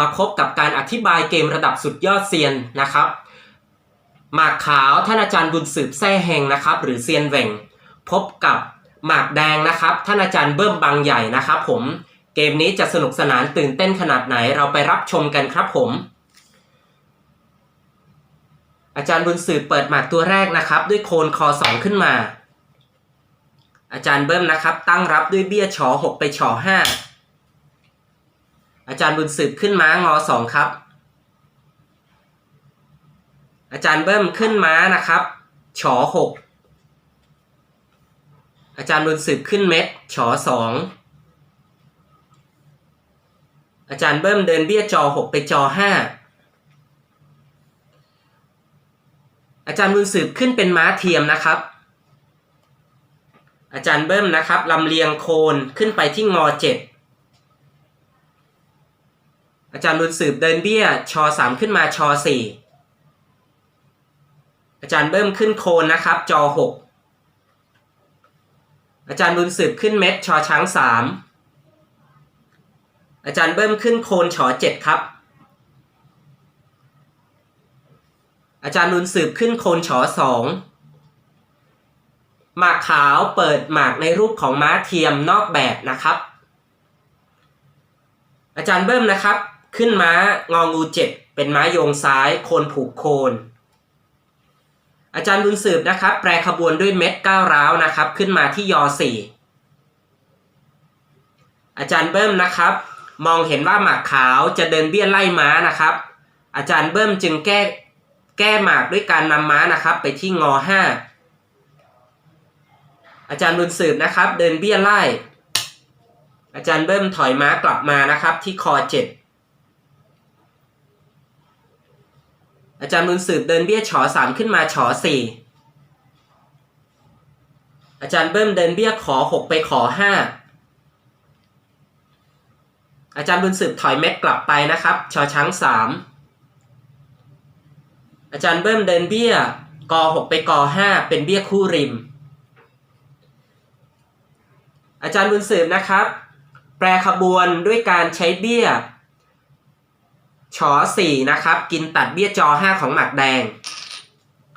มาพบกับการอธิบายเกมระดับสุดยอดเซียนนะครับ หมากขาวท่านอาจารย์บุญสืบแซ่เฮงนะครับ หรือเซียนเหว่ง พบกับหมากแดงนะครับท่านอาจารย์เบิ้มบางใหญ่นะครับ ผมเกมนี้จะสนุกสนานตื่นเต้นขนาดไหนเราไปรับชมกันครับผม อาจารย์บุญสืบเปิดหมากตัวแรกนะครับ ด้วยโคนคอสองขึ้นมา อาจารย์เบิ้มนะครับ ตั้งรับด้วยเบี้ยฉอหกไปฉอห้า อาจารย์บุญสืบขึ้นม้างอสองครับ อาจารย์เบิ้มขึ้นม้านะครับฉอหกอาจารย์บุญสืบขึ้นเม็ดฉอสองอาจารย์เบิ้มเดินเบี้ยจอหกไปจอห้าอาจารย์บุญสืบขึ้นเป็นม้าเทียมนะครับ อาจารย์เบิ้มนะครับลำเลียงโคนขึ้นไปที่งอเจ็ด อาจารย์บุญสืบเดินเบี้ยชอสามขึ้นมาชอสี่อาจารย์เบิ้มขึ้นโคนนะครับ จอหกอาจารย์บุญสืบขึ้นเม็ดชอช้างสามอาจารย์เบิ้มขึ้นโคนชอเจ็ดครับ อาจารย์บุญสืบขึ้นโคนชอสองหมากขาวเปิดหมากในรูปของม้าเทียมนอกแบบนะครับ อาจารย์เบิ้มนะครับ ขึ้นม้างองูเจ็ดเป็นม้าโยงซ้ายโคนผูกโคน อาจารย์บุญสืบนะครับ แปรขบวนด้วยเม็ดก้าวร้าวนะครับ ขึ้นมาที่ยอสี่อาจารย์เบิ้มนะครับ มองเห็นว่าหมากขาวจะเดินเบี้ยไล่ม้านะครับ อาจารย์เบิ้มจึงแก้แก้หมากด้วยการนำม้านะครับ ไปที่งอห้าอาจารย์บุญสืบนะครับ เดินเบี้ยไล่ อาจารย์เบิ้มถอยม้ากลับมานะครับ ที่คอเจ็ด อาจารย์บุญสืบเดินเบี้ยฉอสามขึ้นมาฉอสี่อาจารย์เบิ้มเดินเบี้ยขอหกไปขอห้าอาจารย์บุญสืบถอยเม็ดกลับไปนะครับชอช้างสามอาจารย์เบิ้มเดินเบี้ยกอหกไปกอห้าเป็นเบี้ยคู่ริม อาจารย์บุญสืบนะครับ แปรขบวนด้วยการใช้เบี้ย ชอสี่นะครับ กินตัดเบี้ยจอห้าของหมากแดง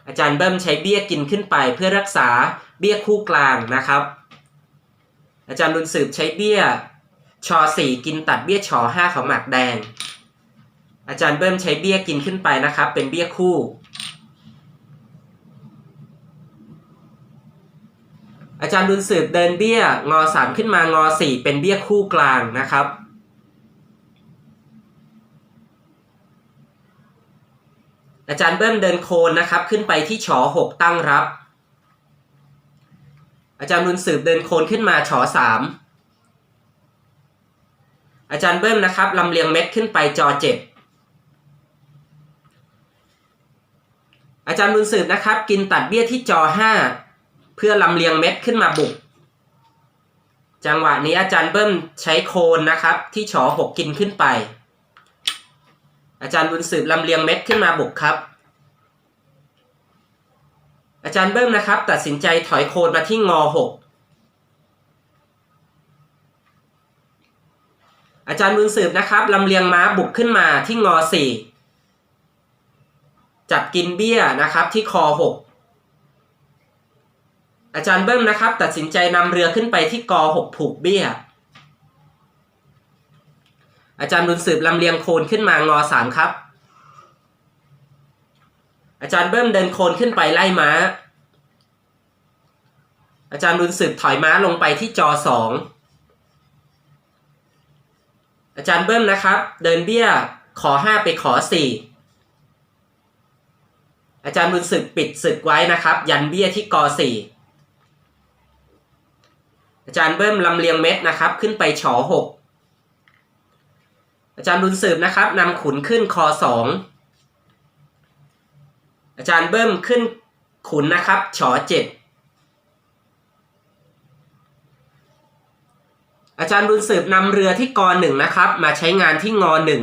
อาจารย์เบิ้มใช้เบี้ยกินขึ้นไปเพื่อรักษาเบี้ยคู่กลางนะครับ อาจารย์บุญสืบใช้เบี้ยชอสี่กินตัดเบี้ยชอห้าของหมากแดง อาจารย์เบิ้มใช้เบี้ยกินขึ้นไปนะครับ เป็นเบี้ยคู่ อาจารย์บุญสืบเดินเบี้ยงอสามขึ้นมางอสี่เป็นเบี้ยคู่กลางนะครับ อาจารย์เบิ้มเดินโคนนะครับ ขึ้นไปที่ฉอหกตั้งรับ อาจารย์บุญสืบเดินโคนขึ้นมาฉอสามอาจารย์เบิ้มนะครับลำเลียงเม็ดขึ้นไปจอเจ็ดอาจารย์บุญสืบนะครับ กินตัดเบี้ยที่จอห้าเพื่อลำเลียงเม็ดขึ้นมาบุก จังหวะนี้อาจารย์เบิ้มใช้โคนนะครับ ที่ฉอหกกินขึ้นไป อาจารย์บุญสืบลำเลียงเม็ดขึ้นมาบุกครับ อาจารย์เบิ้มนะครับ ตัดสินใจถอยโคนมาที่งอหกอาจารย์บุญสืบนะครับลำเลียงม้าบุกขึ้นมาที่งอสี่จับกินเบี้ยนะครับที่คอหกอาจารย์เบิ้มนะครับ ตัดสินใจนำเรือขึ้นไปที่กอหกผูกเบี้ย อาจารย์บุญสืบลำเลียงโคนขึ้นมางอสามครับ อาจารย์เบิ้มเดินโคนขึ้นไปไล่ม้า อาจารย์บุญสืบถอยม้าลงไปที่จอสองอาจารย์เบิ้มนะครับ เดินเบี้ยขอห้าไปขอสี่อาจารย์บุญศึกปิดศึกไว้นะครับ ยันเบี้ยที่กอสี่อาจารย์เบิ้มลำเลียงเม็ดนะครับ ขึ้นไปฉอหก อาจารย์บุญสืบนะครับนำขุนขึ้นคอสองอาจารย์เบิ้มขึ้นขุนนะครับฉอเจ็ดอาจารย์บุญสืบนำเรือที่กอหนึ่งนะครับ มาใช้งานที่งอหนึ่ง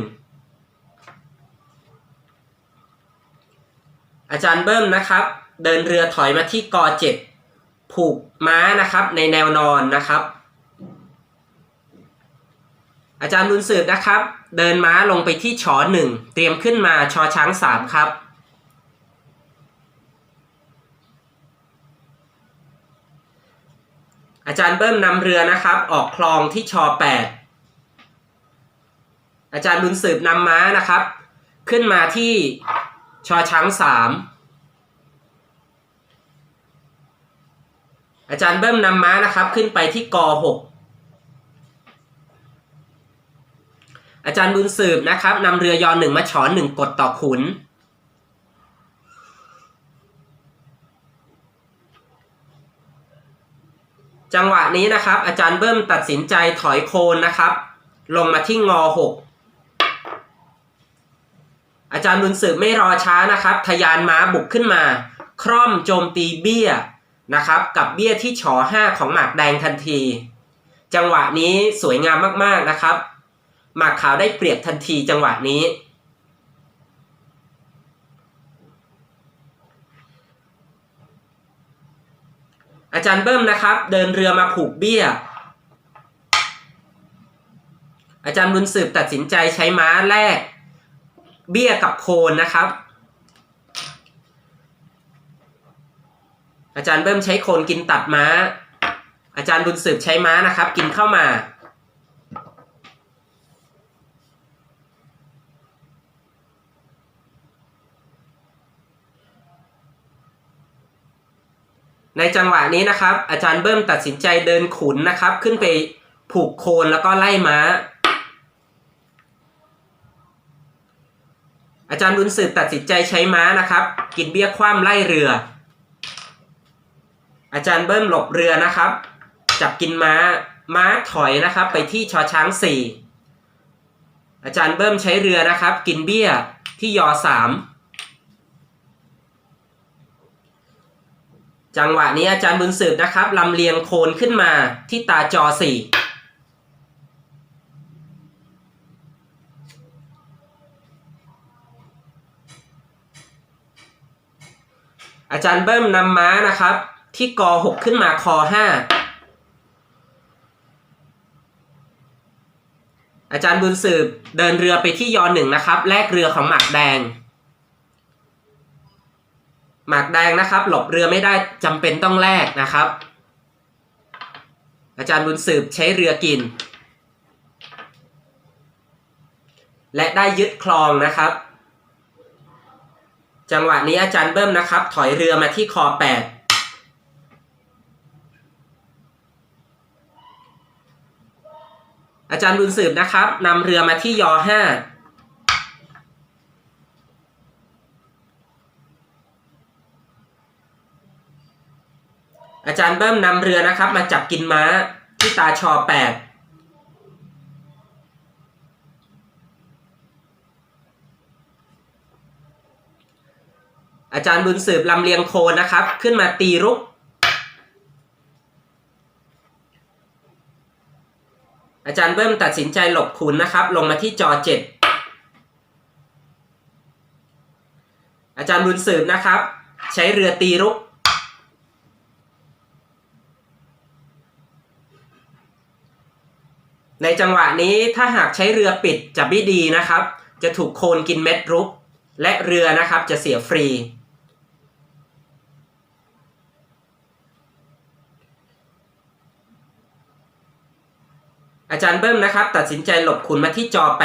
อาจารย์เบิ้มนะครับ เดินเรือถอยมาที่กอเจ็ดผูกม้านะครับในแนวนอนนะครับ อาจารย์บุญสืบนะครับ เดินม้าลงไปที่ชอหนึ่งเตรียมขึ้นมาชอช้างสามครับ อาจารย์เบิ้มนำเรือนะครับ ออกคลองที่ชอแปดอาจารย์บุญสืบนำม้านะครับ ขึ้นมาที่ชอช้างสามอาจารย์เบิ้มนำม้านะครับ ขึ้นไปที่กอหก อาจารย์บุญสืบนะครับนำเรือยอหนึ่งมาฉอนหนึ่งกดต่อขุน จังหวะนี้นะครับ อาจารย์เบิ้มตัดสินใจถอยโคนนะครับ ลงมาที่งอหกอาจารย์บุญสืบไม่รอช้านะครับทยานม้าบุกขึ้นมา คร่อมโจมตีเบี้ยนะครับ กับเบี้ยที่ฉอห้าของหมากแดงทันที จังหวะนี้สวยงามมากๆนะครับ หมากขาวได้เปรียบทันทีจังหวะนี้ อาจารย์เบิ้มนะครับ เดินเรือมาผูกเบี้ย อาจารย์บุญสืบตัดสินใจใช้ม้าแลกเบี้ยกับโคนนะครับ อาจารย์เบิ้มใช้โคนกินตัดม้า อาจารย์บุญสืบใช้ม้านะครับ กินเข้ามา ในจังหวะนี้นะครับ อาจารย์เบิ้มตัดสินใจเดินขุนนะครับ ขึ้นไปผูกโคนแล้วก็ไล่ม้า อาจารย์บุญสืบตัดสินใจใช้ม้านะครับ กินเบี้ยคว่ำไล่เรือ อาจารย์เบิ้มหลบเรือนะครับ จับกินม้าม้าถอยนะครับ ไปที่ชอช้างสี่อาจารย์เบิ้มใช้เรือนะครับ กินเบี้ยที่ยอสาม จังหวะนี้อาจารย์บุญสืบนะครับลำเลียงโคนขึ้นมาที่ตาจอสี่อาจารย์เบิ้มนำม้านะครับ ที่กอหกขึ้นมาคอห้าอาจารย์บุญสืบเดินเรือไปที่ยอหนึ่งนะครับ แลกเรือของหมากแดง หมากแดงนะครับ หลบเรือไม่ได้จำเป็นต้องแลกนะครับ อาจารย์บุญสืบใช้เรือกิน และได้ยึดคลองนะครับ จังหวะนี้อาจารย์เบิ้มนะครับ ถอยเรือมาที่คอแปดอาจารย์บุญสืบนะครับนำเรือมาที่ยอห้า อาจารย์เบิ้มนำเรือนะครับ มาจับกินม้าที่ตาชอแปดอาจารย์บุญสืบลำเลียงโคนนะครับ ขึ้นมาตีรุก อาจารย์เบิ้มตัดสินใจหลบขุนนะครับ ลงมาที่จอเจ็ดอาจารย์บุญสืบนะครับ ใช้เรือตีรุก ในจังหวะนี้ถ้าหากใช้เรือปิดจะไม่ดีนะครับ จะถูกโคลนกินเม็ดรุก และเรือนะครับจะเสียฟรี อาจารย์เบิ้มนะครับ ตัดสินใจหลบขุนมาที่จอ 8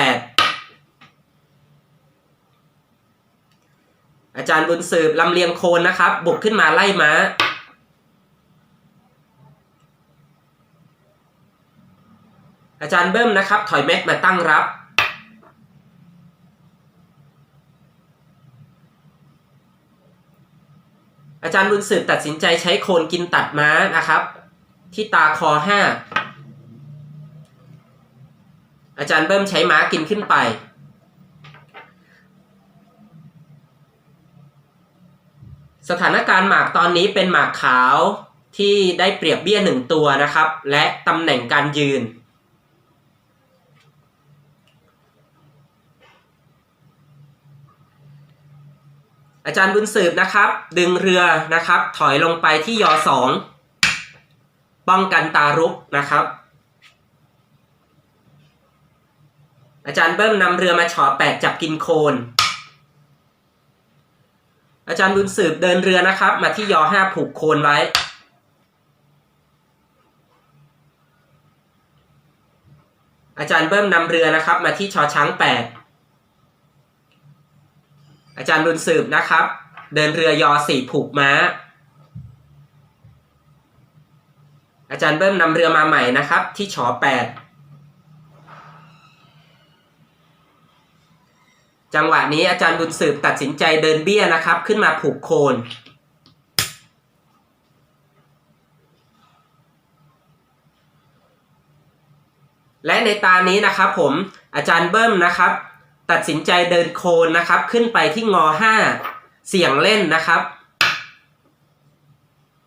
อาจารย์บุญสืบลำเลียงโคนนะครับ บุกขึ้นมาไล่ม้า อาจารย์เบิ้มนะครับ ถอยแม็กมาตั้งรับ อาจารย์บุญสืบตัดสินใจใช้โคนกินตัดม้านะครับ ที่ตาคอห้าอาจารย์เบิ้มใช้ม้ากินขึ้นไป สถานการณ์หมากตอนนี้เป็นหมากขาวที่ได้เปรียบเบี้ยหนึ่งตัวนะครับ และตำแหน่งการยืน อาจารย์บุญสืบนะครับ ดึงเรือนะครับ ถอยลงไปที่ยอสองป้องกันตารุกนะครับ อาจารย์เบิ้มนำเรือมาฉอแปดจับกินโคน อาจารย์บุญสืบเดินเรือนะครับ มาที่ยอห้าผูกโคนไว้ อาจารย์เบิ้มนำเรือนะครับ มาที่ชอช้างแปด อาจารย์บุญสืบนะครับ เดินเรือยอสี่ผูกม้า อาจารย์เบิ้มนำเรือมาใหม่นะครับ ที่ชอแปดจังหวะนี้อาจารย์บุญสืบตัดสินใจเดินเบี้ยนะครับ ขึ้นมาผูกโคน และในตานี้นะครับผมอาจารย์เบิ้มนะครับ ตัดสินใจเดินโคนนะครับ ขึ้นไปที่งอห้าเสี่ยงเล่นนะครับ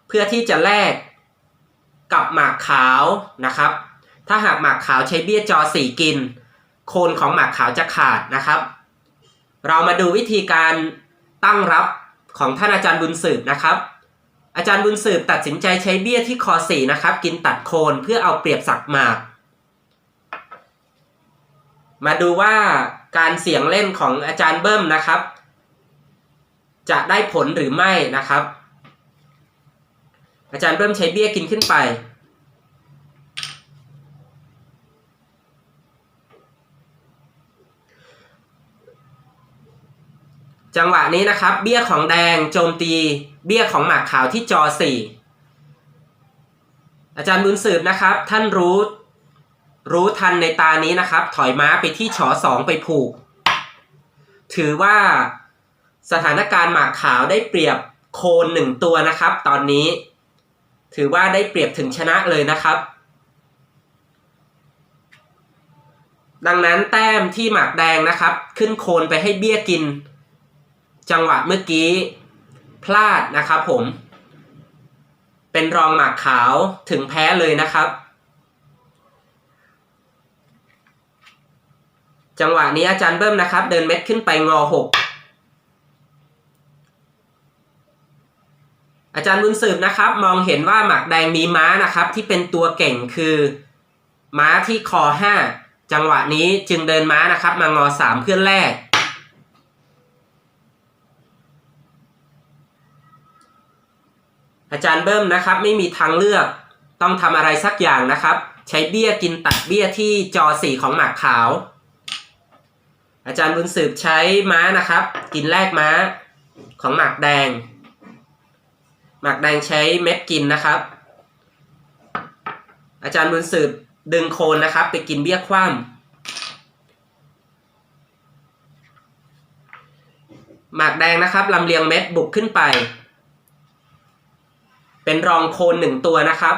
เพื่อที่จะแลกกับหมากขาวนะครับ ถ้าหากหมากขาวใช้เบี้ยจอสี่กิน โคนของหมากขาวจะขาดนะครับ เรามาดูวิธีการตั้งรับของท่านอาจารย์บุญสืบนะครับ อาจารย์บุญสืบตัดสินใจใช้เบี้ยที่คอสี่นะครับ กินตัดโคนเพื่อเอาเปรียบสักหมาก มาดูว่า การเสียงเล่นของอาจารย์เบิ้มนะครับ จะได้ผลหรือไม่นะครับ อาจารย์เบิ้มใช้เบี้ยกินขึ้นไป จังหวะนี้นะครับ เบี้ยของแดงโจมตี เบี้ยของหมากขาวที่จอสี่อาจารย์บุญสืบนะครับ ท่านรู้ รู้ทันในตานี้นะครับ ถอยม้าไปที่ชอสองไปผูก ถือว่าสถานการณ์หมากขาวได้เปรียบโคนหนึ่งตัวนะครับ ตอนนี้ ถือว่าได้เปรียบถึงชนะเลยนะครับ ดังนั้นแต้มที่หมากแดงนะครับ ขึ้นโคนไปให้เบี้ยกิน จังหวะเมื่อกี้ พลาดนะครับผม เป็นรองหมากขาวถึงแพ้เลยนะครับ จังหวะนี้อาจารย์เบิ้มนะครับ เดินเม็ดขึ้นไปงอหกอาจารย์บุญสืบนะครับ มองเห็นว่าหมากแดงมีม้านะครับ ที่เป็นตัวเก่งคือ ม้าที่คอห้าจังหวะนี้จึงเดินม้านะครับ มางอสามเพื่อแรก อาจารย์เบิ้มนะครับ ไม่มีทางเลือกต้องทำอะไรสักอย่างนะครับ ใช้เบี้ยกินตัดเบี้ยที่จอสี่ของหมากขาว อาจารย์บุญสืบใช้ม้านะครับ กินแรกม้าของหมากแดง หมากแดงใช้เม็ดกินนะครับ อาจารย์บุญสืบดึงโคนนะครับ ไปกินเบี้ยคว่ำหมากแดงนะครับลำเลียงเม็ดบุกขึ้นไป เป็นรองโคนหนึ่งตัวนะครับ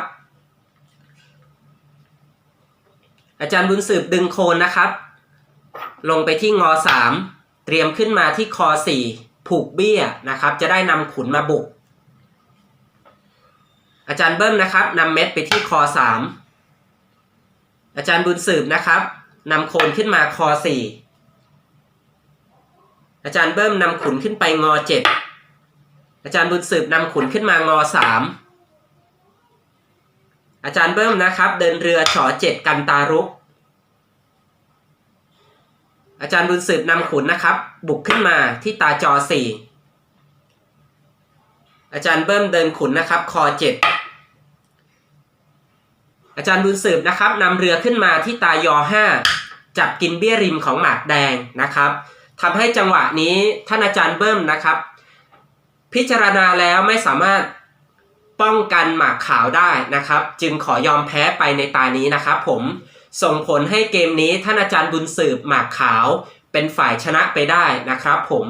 อาจารย์บุญสืบดึงโคนนะครับ ลงไปที่งอสามเตรียมขึ้นมาที่คอสี่ผูกเบี้ยนะครับ จะได้นำขุนมาบุก อาจารย์เบิ้มนะครับนำเม็ดไปที่คอสามอาจารย์บุญสืบนะครับนำโคนขึ้นมาคอสี่อาจารย์เบิ้มนำขุนขึ้นไปงอเจ็ดอาจารย์บุญสืบนำขุนขึ้นมางอสามอาจารย์เบิ้มนะครับ เดินเรือฉอเจ็ดกันตารุก อาจารย์บุญสืบนำขุนนะครับ บุกขึ้นมาที่ตาจอสี่อาจารย์เบิ้มเดินขุนนะครับ คอเจ็ดอาจารย์บุญสืบนะครับนำเรือขึ้นมาที่ตายอห้าจับกินเบี้ยริมของหมากแดงนะครับทำให้จังหวะนี้ท่านอาจารย์เบิ้มนะครับ พิจารณาแล้วไม่สามารถป้องกันหมากขาวได้นะครับ จึงขอยอมแพ้ไปในตานี้นะครับผม ส่งผลให้เกมนี้ท่านอาจารย์บุญสืบหมากขาว เป็นฝ่ายชนะไปได้นะครับผม